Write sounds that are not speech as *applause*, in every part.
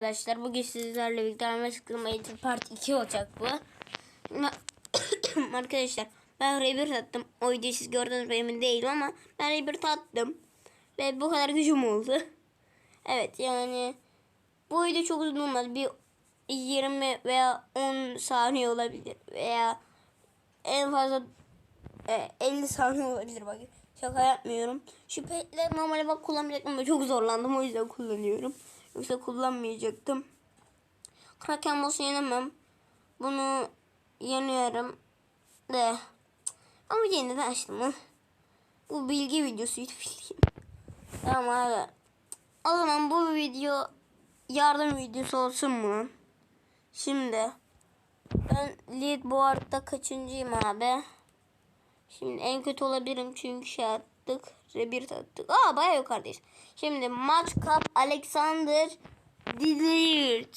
Arkadaşlar bugün sizlerle birlikte Ahmet Sıkılma Eğitim Part 2 olacak bu. *coughs* Arkadaşlar ben Rebirth attım. O videoyu siz gördünüz mü emin değilim ama ben Rebirth attım. Ve bu kadar gücüm oldu. *laughs* Evet yani bu video çok uzun olmaz. Bir 20 veya 10 saniye olabilir. Veya en fazla e, 50 saniye olabilir bak. Şaka yapmıyorum. Petleri normalde bak kullanmayacaktım ama çok zorlandım o yüzden kullanıyorum. Yoksa kullanmayacaktım. Kraken yenemem. Bunu yeniyorum. De. Ama yine de açtım. Bu bilgi videosuydu bilgi. Tamam abi. O zaman bu video yardım videosu olsun mu? Şimdi ben leaderboard'da kaçıncıyım abi? Şimdi en kötü olabilirim çünkü şey attık. Rebirth attık. Aa bayağı yukarıdayız. Şimdi maç kap Alexander Dillard.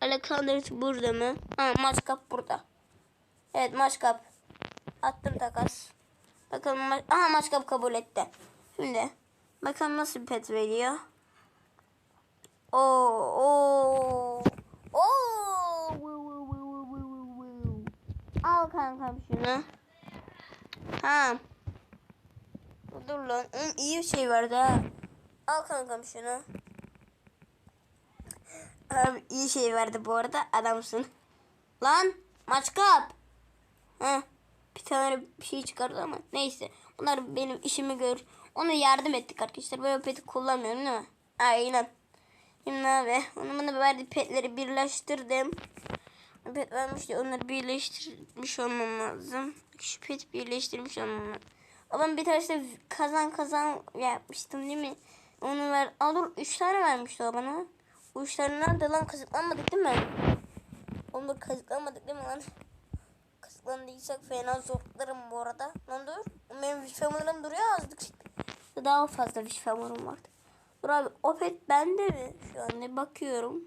Alexander burada mı? Ha maç kap burada. Evet maç kap. Attım takas. Bakalım ma- Aha maç kap kabul etti. Şimdi bakalım nasıl bir pet veriyor. Oo oo. Oo. Al kankam şunu. Ha. Dur lan. Hı, iyi bir şey vardı ha. Al kankam şunu. Abi iyi şey verdi bu arada. Adamsın. Lan maç kap. Ha. Bir tane bir şey çıkardı ama neyse. Bunlar benim işimi gör. Ona yardım ettik arkadaşlar. Böyle peti kullanmıyorum değil mi? Aynen. Şimdi abi onu bana verdi petleri birleştirdim. Pet vermişti onları birleştirmiş olmam lazım. Şu pet birleştirmiş olmam lazım. Ama bir tanesi de kazan kazan yapmıştım değil mi? Onu ver. Dur 3 tane vermişti o bana. O 3 tane nerede lan kazıklanmadık değil mi? Dur kazıklanmadık değil mi lan? Kazıklandıysak fena zorlarım bu arada. Lan dur. Benim vişfemurum duruyor azıcık. Daha fazla vişfemurum vardı. Dur abi o pet bende mi? Şu an ne bakıyorum.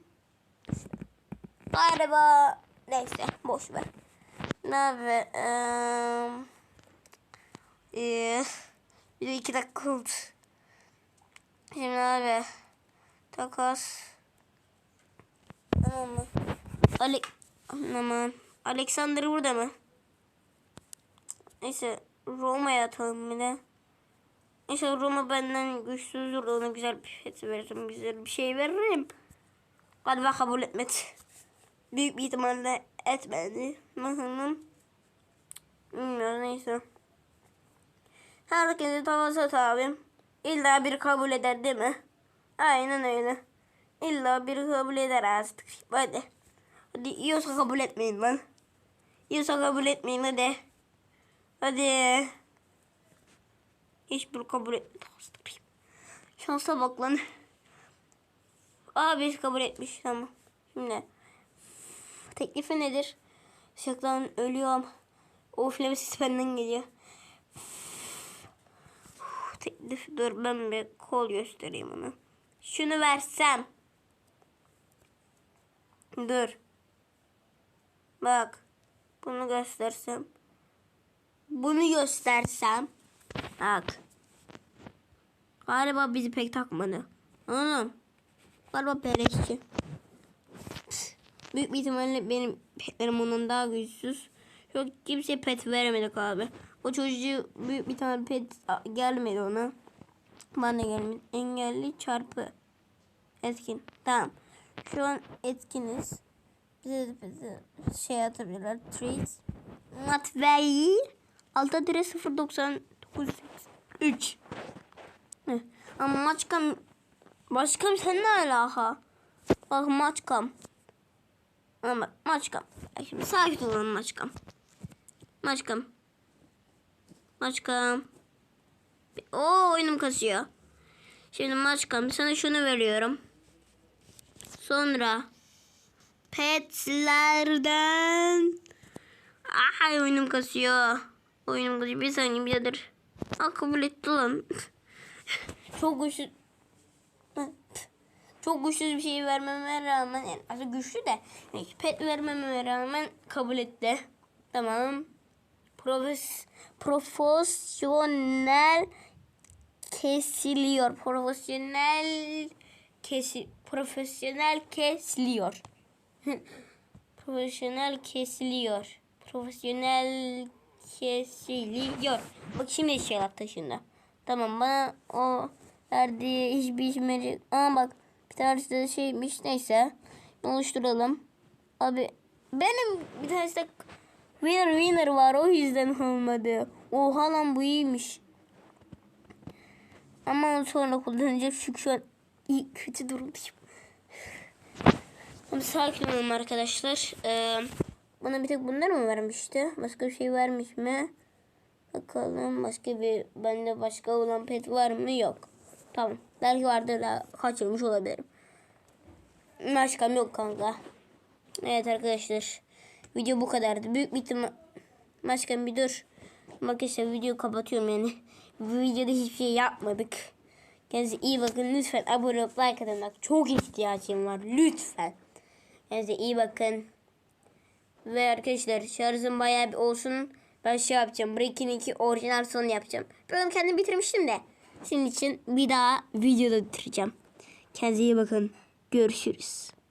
Galiba neyse boş ver. Ne? Eee ee, bir de iki dakika oldu. Şimdi abi takas. Tamam mı? Ale Aman. Alexander burada mı? Neyse Roma'ya atalım bir de. Neyse Roma benden güçsüzdür. Ona güzel bir pet veririm. Güzel bir şey veririm. Galiba kabul etmedi. Büyük bir ihtimalle etmedi. Nasıl? Bilmiyorum neyse. Herkese tavası at abim. İlla bir kabul eder değil mi? Aynen öyle. İlla bir kabul eder artık. Hadi. Hadi yiyorsa kabul etmeyin lan. Yiyorsa kabul etmeyin hadi. Hadi. Hiçbir kabul etmedi. Şansa bak lan. Abi kabul etmiş tamam. Şimdi teklifi nedir? Şaklan ölüyorum. O üfleme sesi benden geliyor. Teklif dur ben bir kol göstereyim ona. Şunu versem. Dur. Bak. Bunu göstersem. Bunu göstersem. Bak. Galiba bizi pek takmadı. Anam. Galiba beleşçi. Büyük bir ihtimalle benim petlerim onun daha güçsüz. Çok kimseye pet veremedik abi. O çocuğu büyük bir tane pet gelmedi ona. Bana gelmedi. Engelli çarpı. Etkin. Tamam. Şu an etkiniz. Bize bize şey atabilirler. Treat. Matvey. Alta dire 099 3. Ama maçkam Başkam sen ne alaka? Bak maçkam. Ama maçkam. Şimdi sakin olun maçkam. Maçkam. Maçkam. O oyunum kasıyor. Şimdi maçkam sana şunu veriyorum. Sonra petlerden Ay oyunum kasıyor. Oyunum kasıyor. Bir saniye birader. Aa kabul etti lan. *laughs* Çok güçlü. *laughs* Çok güçsüz bir şey vermeme rağmen aslında güçlü de pet vermeme rağmen kabul etti. Tamam. Profes, profesyonel kesiliyor. Profesyonel kesi Profesyonel kesiliyor. *laughs* Profesyonel kesiliyor. Profesyonel kesiliyor. Bak şimdi şeyler taşında. Tamam bana o verdiği hiçbir işime... Ama bak bir tanesi de şeymiş neyse. Oluşturalım. Abi benim bir tanesi de winner winner var o yüzden olmadı. Oha lan bu iyiymiş. Ama onu sonra kullanacak çünkü şu an iyi kötü durumdayım. Ama sakin olun arkadaşlar. Ee, bana bir tek bunlar mı vermişti? Başka bir şey vermiş mi? Bakalım başka bir bende başka olan pet var mı? Yok. Tamam. Belki vardır da kaçırmış olabilirim. Başkam yok kanka. Evet arkadaşlar. Video bu kadardı. Büyük bir ihtimal... Başkan bir dur. Bak işte videoyu kapatıyorum yani. *laughs* Bu videoda hiçbir şey yapmadık. Kendinize iyi bakın. Lütfen abone olup like atın. Çok ihtiyacım var. Lütfen. Kendinize iyi bakın. Ve arkadaşlar şarjım bayağı bir olsun. Ben şey yapacağım. Breaking 2 orijinal son yapacağım. Ben kendim bitirmiştim de. Senin için bir daha videoda bitireceğim. Kendinize iyi bakın. Görüşürüz.